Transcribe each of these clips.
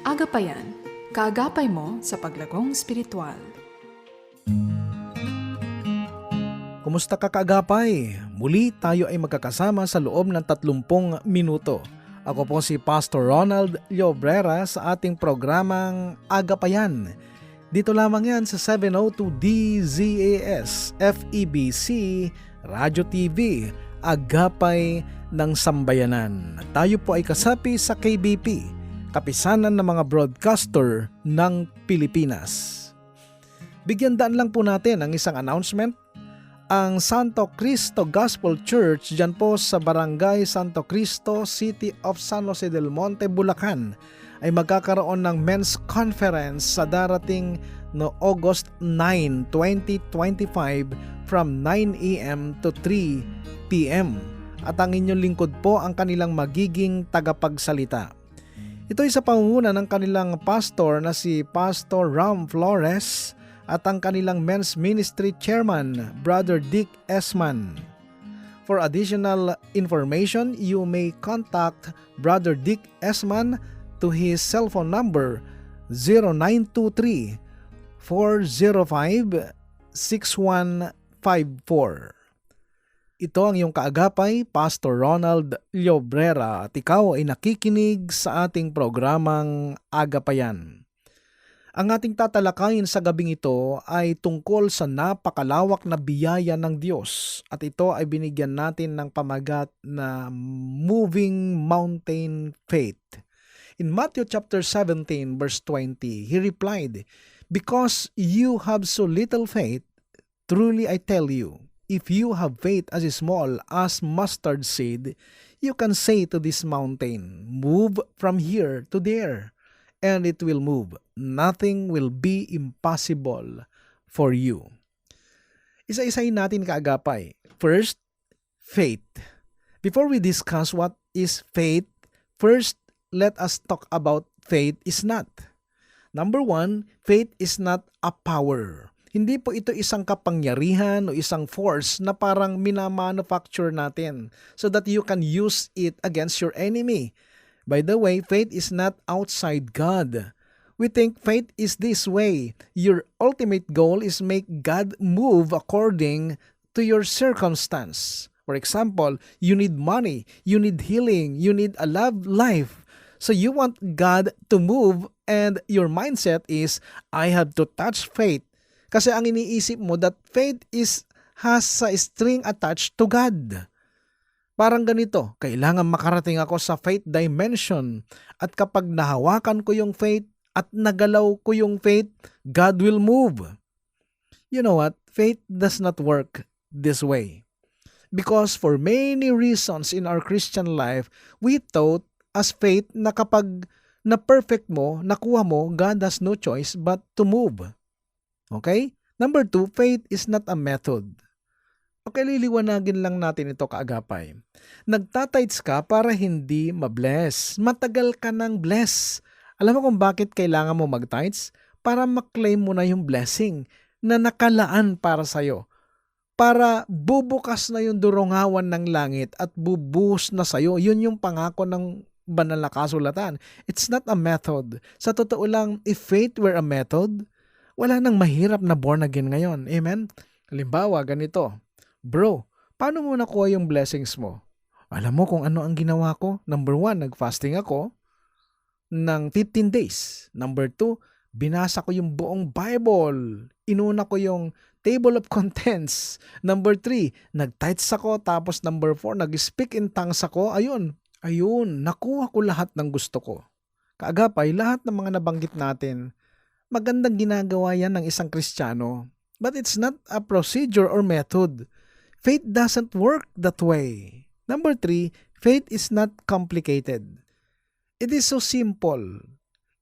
Agapayan, kaagapay mo sa paglagong spiritual. Kumusta ka kaagapay? Muli tayo ay magkakasama sa loob ng 30 minuto. Ako po si Pastor Ronald Llobrera sa ating programang Agapayan. Dito lamang yan sa 702 DZAS FEBC Radio TV Agapay ng Sambayanan. Tayo po ay kasapi sa KBP, kapisanan ng mga broadcaster ng Pilipinas. Bigyan daan lang po natin ang isang announcement ang Santo Cristo Gospel Church dyan po sa Barangay Santo Cristo, City of San Jose del Monte, Bulacan ay magkakaroon ng men's conference sa darating no August 9, 2025 from 9 a.m. to 3 p.m. At ang inyong lingkod po ang kanilang magiging tagapagsalita. Ito ay sa pangunguna ng kanilang pastor na si Pastor Ram Flores at ang kanilang men's ministry chairman, Brother Dick Esman. For additional information, you may contact Brother Dick Esman to his cell phone number 0923 405 6154. Ito ang iyong kaagapay, Pastor Ronald Llobrera at ikaw ay nakikinig sa ating programang Agapayan. Ang ating tatalakayin sa gabing ito ay tungkol sa napakalawak na biyaya ng Diyos at ito ay binigyan natin ng pamagat na moving mountain faith. In Matthew chapter 17 verse 20, he replied, Because you have so little faith, truly I tell you, if you have faith as small as mustard seed, you can say to this mountain, Move from here to there, and it will move. Nothing will be impossible for you. Isa-isayin natin kaagapay. First, faith. Before we discuss what is faith, first, let us talk about faith is not. Number one, faith is not a power. Hindi po ito isang kapangyarihan o isang force na parang minamanufacture natin so that you can use it against your enemy. By the way, faith is not outside God. We think faith is this way. Your ultimate goal is make God move according to your circumstance. For example, you need money, you need healing, you need a love life. So you want God to move and your mindset is I have to touch faith kasi ang iniisip mo that faith is has a string attached to God. Parang ganito, kailangan makarating ako sa faith dimension at kapag nahawakan ko yung faith at nagalaw ko yung faith, God will move. You know what? Faith does not work this way. Because for many reasons in our Christian life, we thought as faith na kapag na perfect mo, nakuha mo, God has no choice but to move. Okay? Number two, faith is not a method. Okay, liliwanagin lang natin ito kaagapay. Nagtatides ka para hindi mabless. Matagal ka nang bless. Alam mo kung bakit kailangan mo mag-tides? Para maklaim mo na yung blessing na nakalaan para sa'yo. Para bubukas na yung durungawan ng langit at bubuhos na sa'yo. Yun yung pangako ng banal na kasulatan. It's not a method. Sa totoo lang, if faith were a method, wala nang mahirap na born again ngayon. Amen? Halimbawa, ganito. Bro, paano mo nakuha yung blessings mo? Alam mo kung ano ang ginawa ko? Number one, nag-fasting ako ng 15 days. Number two, binasa ko yung buong Bible. Inuna ko yung table of contents. Number three, nag-tights ako. Tapos number four, nag-speak in tongues ako. Ayun, ayun, nakuha ko lahat ng gusto ko. Kaagapay, lahat ng mga nabanggit natin, magandang ginagawa yan ng isang Kristiyano. But it's not a procedure or method. Faith doesn't work that way. Number three, faith is not complicated. It is so simple.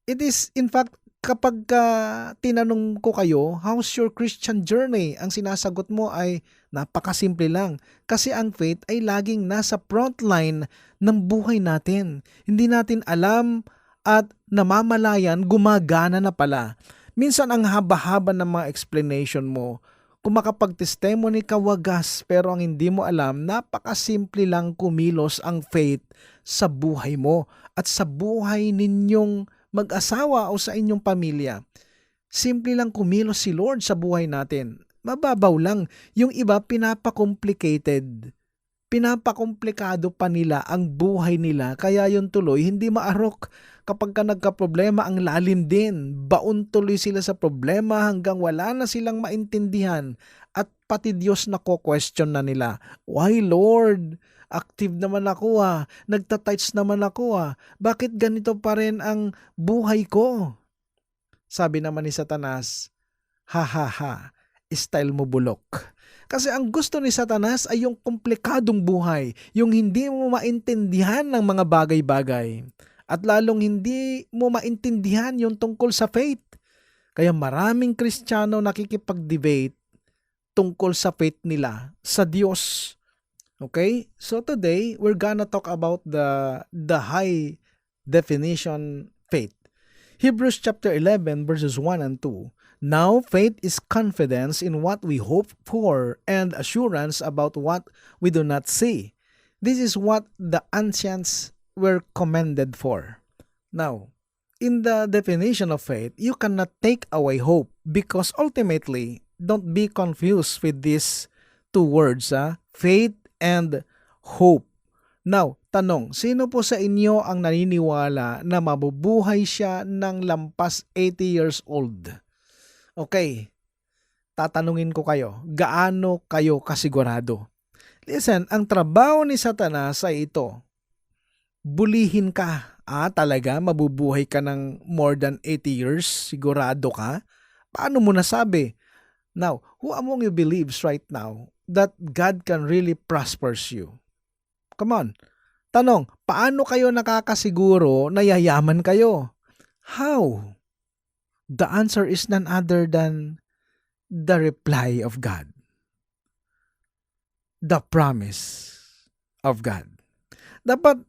It is, in fact, kapag uh, tinanong ko kayo, how's your Christian journey? Ang sinasagot mo ay napakasimple lang. Kasi ang faith ay laging nasa front line ng buhay natin. Hindi natin alam at namamalayan, gumagana na pala. Minsan ang haba-haba ng mga explanation mo, kung makapag-testimony ka wagas pero ang hindi mo alam, napakasimple lang kumilos ang faith sa buhay mo at sa buhay ninyong mag-asawa o sa inyong pamilya. Simple lang kumilos si Lord sa buhay natin. Mababaw lang. Yung iba pinapa-complicated. Pinapakomplikado pa nila ang buhay nila kaya yung tuloy hindi maarok. Kapag ka nagka-problema ang lalim din. Baon tuloy sila sa problema hanggang wala na silang maintindihan at pati Diyos na question na nila. Why Lord? Active naman ako ah. Nagtatights naman ako ah. Bakit ganito pa rin ang buhay ko? Sabi naman ni Satanas, ha ha ha, style mo bulok. Kasi ang gusto ni Satanas ay yung komplikadong buhay, yung hindi mo maintindihan ng mga bagay-bagay. At lalong hindi mo maintindihan yung tungkol sa faith. Kaya maraming Kristiyano nakikipag-debate tungkol sa faith nila sa Diyos. Okay? So today, we're gonna talk about the the high definition faith. Hebrews chapter 11 verses 1 and 2. Now faith is confidence in what we hope for and assurance about what we do not see. This is what the ancients were commended for. Now, in the definition of faith, you cannot take away hope because ultimately, don't be confused with these two words, ah, faith and hope. Now, tanong, sino po sa inyo ang naniniwala na mabubuhay siya ng lampas 80 years old? Okay, tatanungin ko kayo, gaano kayo kasigurado? Listen, ang trabaho ni Satanas ay ito. Bulihin ka. Ah, talaga? Mabubuhay ka ng more than 80 years? Sigurado ka? Paano mo nasabi? Now, who among you believes right now that God can really prospers you? Come on. Tanong, paano kayo nakakasiguro na yayaman kayo? How? The answer is none other than the reply of God. The promise of God. Dapat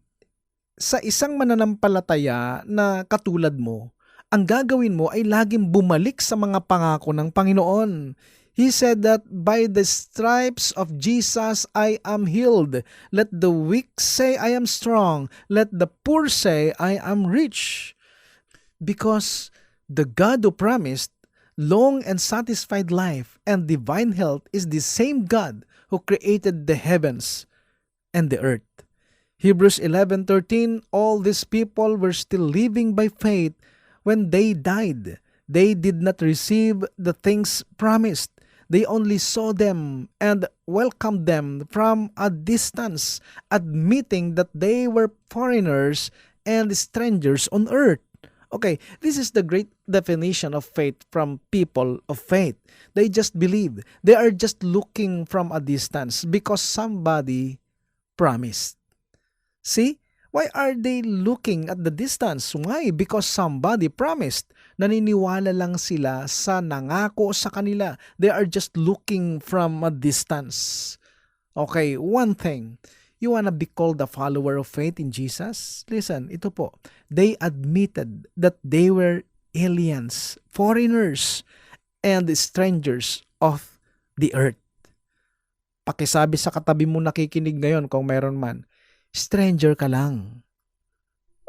sa isang mananampalataya na katulad mo, ang gagawin mo ay laging bumalik sa mga pangako ng Panginoon. He said that by the stripes of Jesus I am healed. Let the weak say I am strong. Let the poor say I am rich. Because the God who promised long and satisfied life and divine health is the same God who created the heavens and the earth. Hebrews 11:13 All these people were still living by faith when they died. They did not receive the things promised. They only saw them and welcomed them from a distance, admitting that they were foreigners and strangers on earth. Okay, this is the great definition of faith from people of faith. They just believe. They are just looking from a distance because somebody promised. See? Why are they looking at the distance? Why? Because somebody promised. Naniniwala lang sila sa nangako sa kanila. They are just looking from a distance. Okay, one thing. You wanna be called a follower of faith in Jesus? Listen, ito po. They admitted that they were aliens, foreigners, and strangers of the earth. Pakisabi sa katabi mo nakikinig ngayon kung mayroon man, stranger ka lang.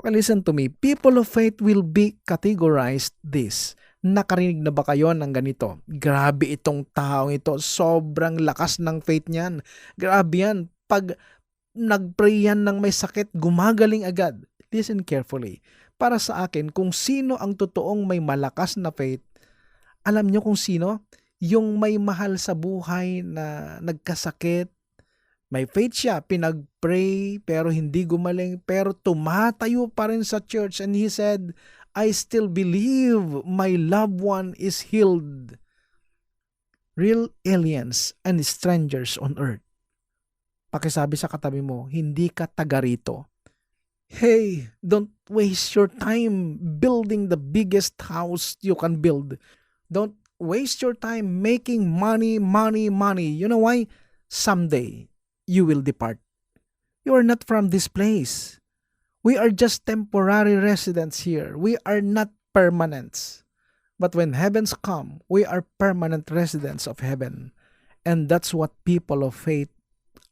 Okay, listen to me. People of faith will be categorized this. Nakarinig na ba kayo ng ganito? Grabe itong taong ito. Sobrang lakas ng faith niyan. Grabe yan. Pag nagpray yan ng may sakit, gumagaling agad. Listen carefully. Para sa akin, kung sino ang totoong may malakas na faith, alam nyo kung sino? Yung may mahal sa buhay na nagkasakit, may faith siya, pinag-pray pero hindi gumaling pero tumatayo pa rin sa church and he said, I still believe my loved one is healed. Real aliens and strangers on earth. Pakisabi sa katabi mo, hindi ka taga rito. Hey, don't waste your time building the biggest house you can build. Don't waste your time making money, money, money. You know why? Someday, you will depart. You are not from this place. We are just temporary residents here. We are not permanents. But when heavens come, we are permanent residents of heaven. And that's what people of faith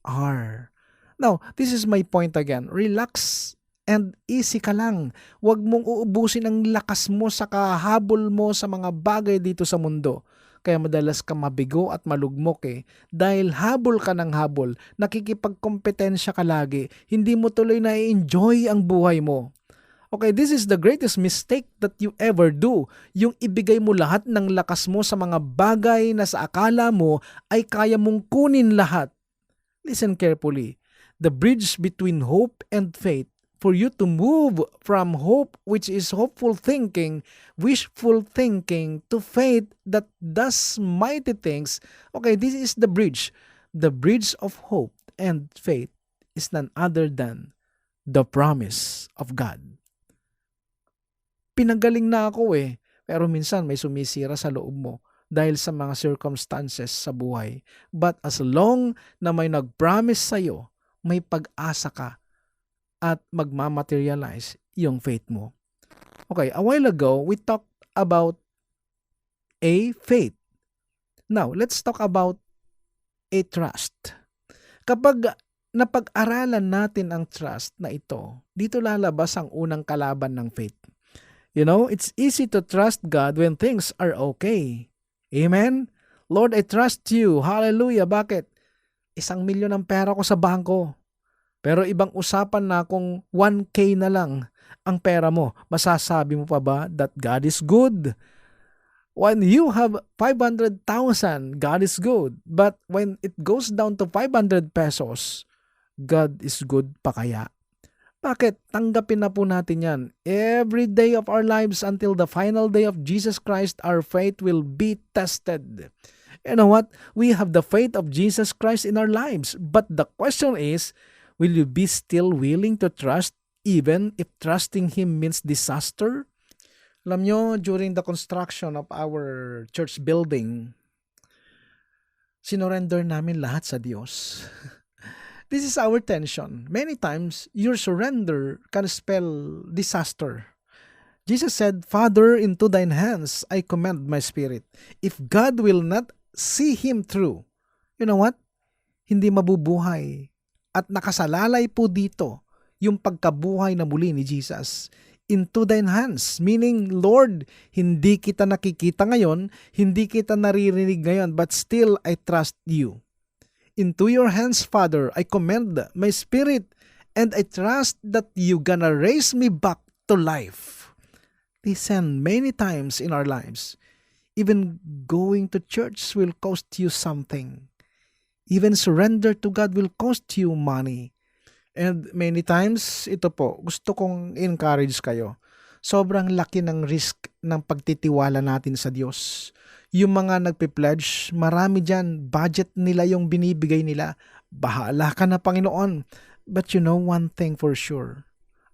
are. Now, this is my point again. Relax and easy ka lang. Huwag mong uubusin ang lakas mo sa kahabol mo sa mga bagay dito sa mundo. Kaya madalas ka mabigo at malugmok eh. Dahil habol ka ng habol, nakikipagkompetensya ka lagi, hindi mo tuloy na enjoy ang buhay mo. Okay, this is the greatest mistake that you ever do. Yung ibigay mo lahat ng lakas mo sa mga bagay na sa akala mo ay kaya mong kunin lahat. Listen carefully. The bridge between hope and faith for you to move from hope, which is hopeful thinking, wishful thinking, to faith that does mighty things. Okay, this is the bridge. The bridge of hope and faith is none other than the promise of God. Pinagaling na ako eh, pero minsan may sumisira sa loob mo dahil sa mga circumstances sa buhay. But as long na may nag-promise sa'yo, may pag-asa ka at magmamaterialize yung faith mo. Okay, a while ago, we talked about a faith. Now, let's talk about a trust. Kapag napag-aralan natin ang trust na ito, dito lalabas ang unang kalaban ng faith. You know, it's easy to trust God when things are okay. Amen? Lord, I trust you. Hallelujah. Bakit? Isang milyon ang pera ko sa bangko. Pero ibang usapan na kung 1K na lang ang pera mo. Masasabi mo pa ba that God is good? When you have 500,000, God is good. But when it goes down to 500 pesos, God is good pa kaya? Bakit? Tanggapin na po natin yan. Every day of our lives until the final day of Jesus Christ, our faith will be tested. You know what? We have the faith of Jesus Christ in our lives. But the question is, will you be still willing to trust even if trusting Him means disaster? Alam nyo, during the construction of our church building, sinorender namin lahat sa Diyos. This is our tension. Many times, your surrender can spell disaster. Jesus said, Father, into thine hands I commend my spirit. If God will not see him through, you know what? Hindi mabubuhay. At nakasalalay po dito yung pagkabuhay na muli ni Jesus into thine hands. Meaning, Lord, hindi kita nakikita ngayon, hindi kita naririnig ngayon, but still I trust you. Into your hands, Father, I commend my spirit, and I trust that you gonna raise me back to life. Listen, many times in our lives, even going to church will cost you something. Even surrender to God will cost you money. And many times, ito po, gusto kong encourage kayo. Sobrang laki ng risk ng pagtitiwala natin sa Diyos. Yung mga nagpe-pledge, marami dyan, budget nila yung binibigay nila. Bahala ka na Panginoon. But you know one thing for sure,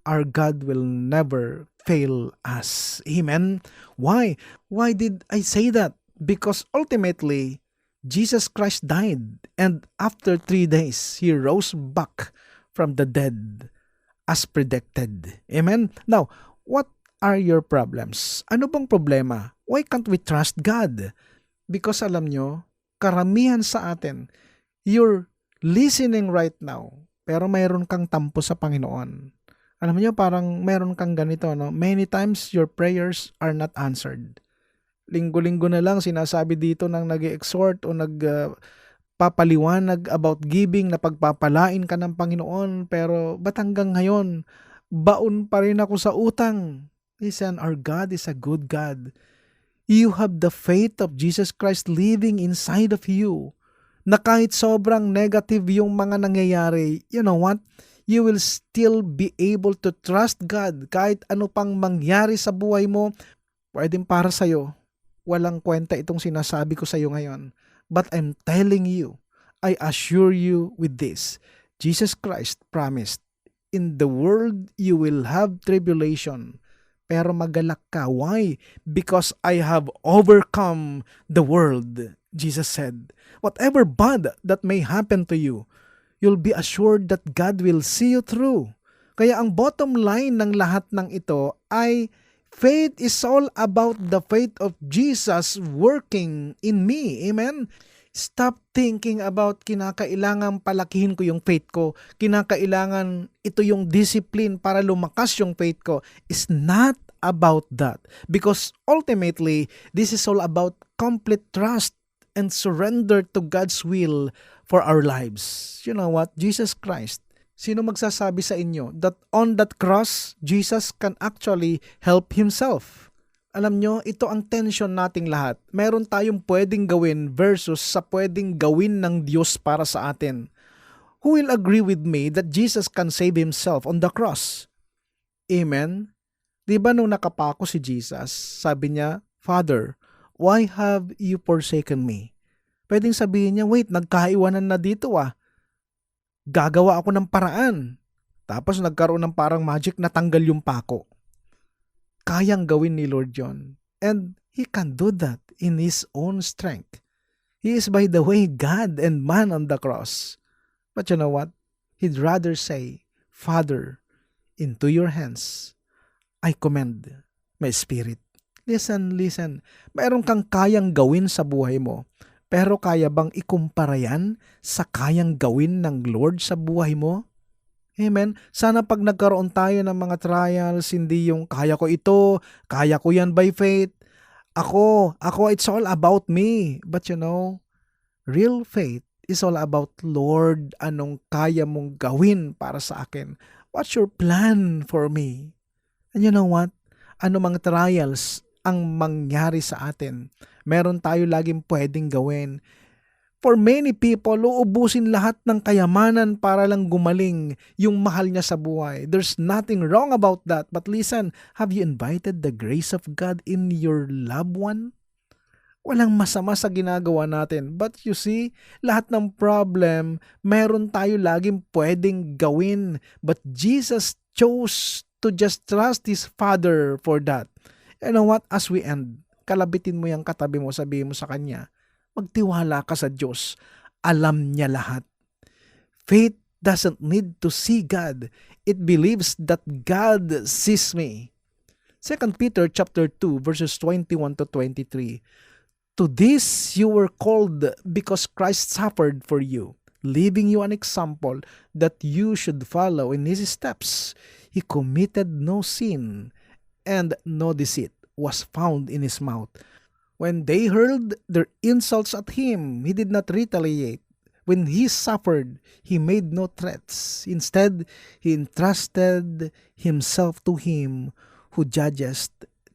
our God will never fail us. Amen? Why? Why did I say that? Because ultimately, Jesus Christ died and after three days, He rose back from the dead as predicted. Amen? Now, what are your problems? Ano bang problema? Why can't we trust God? Because alam nyo, karamihan sa atin, you're listening right now, pero mayroon kang tampo sa Panginoon. Alam niyo parang meron kang ganito, no? Many times your prayers are not answered. Linggo-linggo na lang sinasabi dito ng nag exhort o nag uh, papaliwanag about giving na pagpapalain ka ng Panginoon pero ba't hanggang ngayon baon pa rin ako sa utang. Listen, our God is a good God. You have the faith of Jesus Christ living inside of you na kahit sobrang negative yung mga nangyayari, you know what? You will still be able to trust God kahit ano pang mangyari sa buhay mo, pwedeng para sa'yo. Walang kwenta itong sinasabi ko sa'yo ngayon. But I'm telling you, I assure you with this, Jesus Christ promised, in the world you will have tribulation, pero magalak ka. Why? Because I have overcome the world, Jesus said. Whatever bad that may happen to you, you'll be assured that God will see you through. Kaya ang bottom line ng lahat ng ito ay faith is all about the faith of Jesus working in me. Amen? Stop thinking about kinakailangan palakihin ko yung faith ko. Kinakailangan ito yung discipline para lumakas yung faith ko. It's not about that. Because ultimately, this is all about complete trust and surrender to God's will for our lives. You know what? Jesus Christ, sino magsasabi sa inyo that on that cross, Jesus can actually help Himself? Alam nyo, ito ang tension nating lahat. Meron tayong pwedeng gawin versus sa pwedeng gawin ng Diyos para sa atin. Who will agree with me that Jesus can save Himself on the cross? Amen? Di ba nung nakapako si Jesus, sabi niya, Father, why have you forsaken me? Pwedeng sabihin niya, wait, nagkaiwanan na dito ah. Gagawa ako ng paraan. Tapos nagkaroon ng parang magic na tanggal yung pako. Kayang gawin ni Lord John. And He can do that in His own strength. He is by the way God and man on the cross. But you know what? He'd rather say, Father, into your hands I commend my spirit. Listen, listen. Mayroon kang kayang gawin sa buhay mo. Pero kaya bang ikumpara yan sa kayang gawin ng Lord sa buhay mo? Amen. Sana pag nagkaroon tayo ng mga trials, hindi yung kaya ko ito, kaya ko yan by faith. Ako, ako, it's all about me. But you know, real faith is all about Lord, anong kaya mong gawin para sa akin? What's your plan for me? And you know what? Ano mga trials ang mangyari sa atin? Meron tayo laging pwedeng gawin. For many people, uubusin lahat ng kayamanan para lang gumaling yung mahal niya sa buhay. There's nothing wrong about that. But listen, have you invited the grace of God in your loved one? Walang masama sa ginagawa natin. But you see, lahat ng problem, meron tayo laging pwedeng gawin. But Jesus chose to just trust His Father for that. You know what? As we end, kalabitin mo yung katabi mo, sabihin mo sa Kanya, magtiwala ka sa Diyos. Alam niya lahat. Faith doesn't need to see God. It believes that God sees me. 2 Peter chapter 2 verses 21 to 23. To this you were called because Christ suffered for you, leaving you an example that you should follow in his steps. He committed no sin, and no deceit was found in his mouth. When they hurled their insults at him, he did not retaliate. When he suffered, he made no threats. Instead, he entrusted himself to him who judges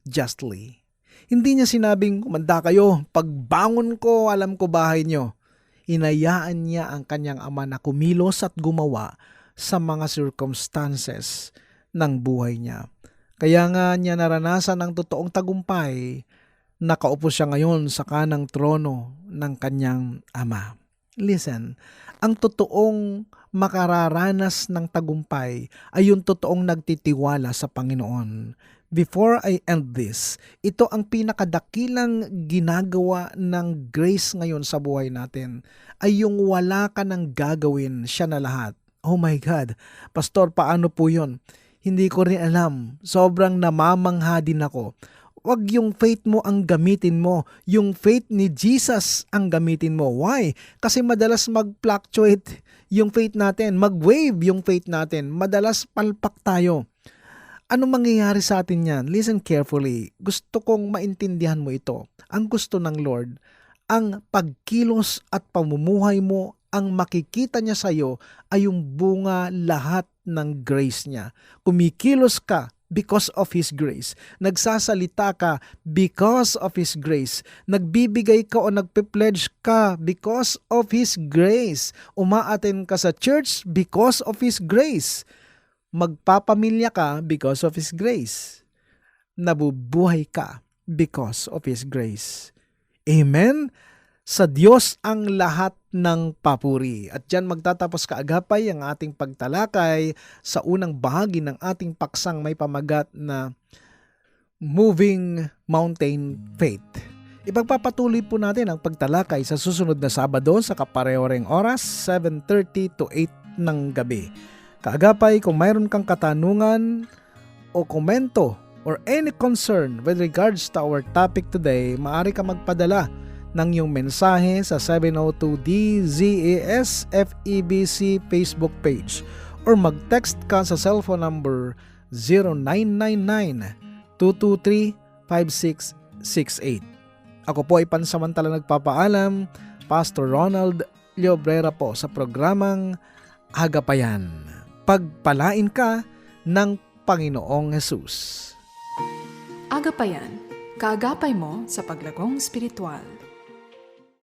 justly. Hindi niya sinabing, kumanda kayo, pagbangon ko, alam ko bahay niyo. Inayaan niya ang kanyang ama na kumilos at gumawa sa mga circumstances ng buhay niya. Kaya nga niya naranasan ang totoong tagumpay nakaupo siya ngayon sa kanang trono ng kanyang ama. Listen, ang totoong makararanas ng tagumpay ay yung totoong nagtitiwala sa Panginoon. Before I end this, ito ang pinakadakilang ginagawa ng grace ngayon sa buhay natin ay yung wala ka nang gagawin siya na lahat. Oh my God, Pastor, paano po yun? Hindi ko rin alam. Sobrang namamangha din ako. Wag yung faith mo ang gamitin mo. Yung faith ni Jesus ang gamitin mo. Why? Kasi madalas mag-fluctuate yung faith natin. Mag-wave yung faith natin. Madalas palpak tayo. Ano mangyayari sa atin yan? Listen carefully. Gusto kong maintindihan mo ito. Ang gusto ng Lord, ang pagkilos at pamumuhay mo ang makikita niya sa iyo ay yung bunga lahat ng grace niya. Kumikilos ka because of His grace. Nagsasalita ka because of His grace. Nagbibigay ka o nagpe-pledge ka because of His grace. Umaaten ka sa church because of His grace. Magpapamilya ka because of His grace. Nabubuhay ka because of His grace. Amen? Sa Diyos ang lahat ng papuri. At dyan magtatapos kaagapay ang ating pagtalakay sa unang bahagi ng ating paksang may pamagat na Moving Mountain Faith. Ipagpapatuloy po natin ang pagtalakay sa susunod na Sabado sa kaparehoreng oras 7.30 to 8 ng gabi. Kaagapay kung mayroon kang katanungan o komento or any concern with regards to our topic today, maaari ka magpadala ng iyong mensahe sa 702 FEBC Facebook page or mag-text ka sa cellphone number 0999-223-5668. Ako po ay pansamantala nagpapaalam, Pastor Ronald Llobrera po sa programang Agapayan. Pagpalain ka ng Panginoong Hesus. Agapayan, kaagapay mo sa paglagong spiritual.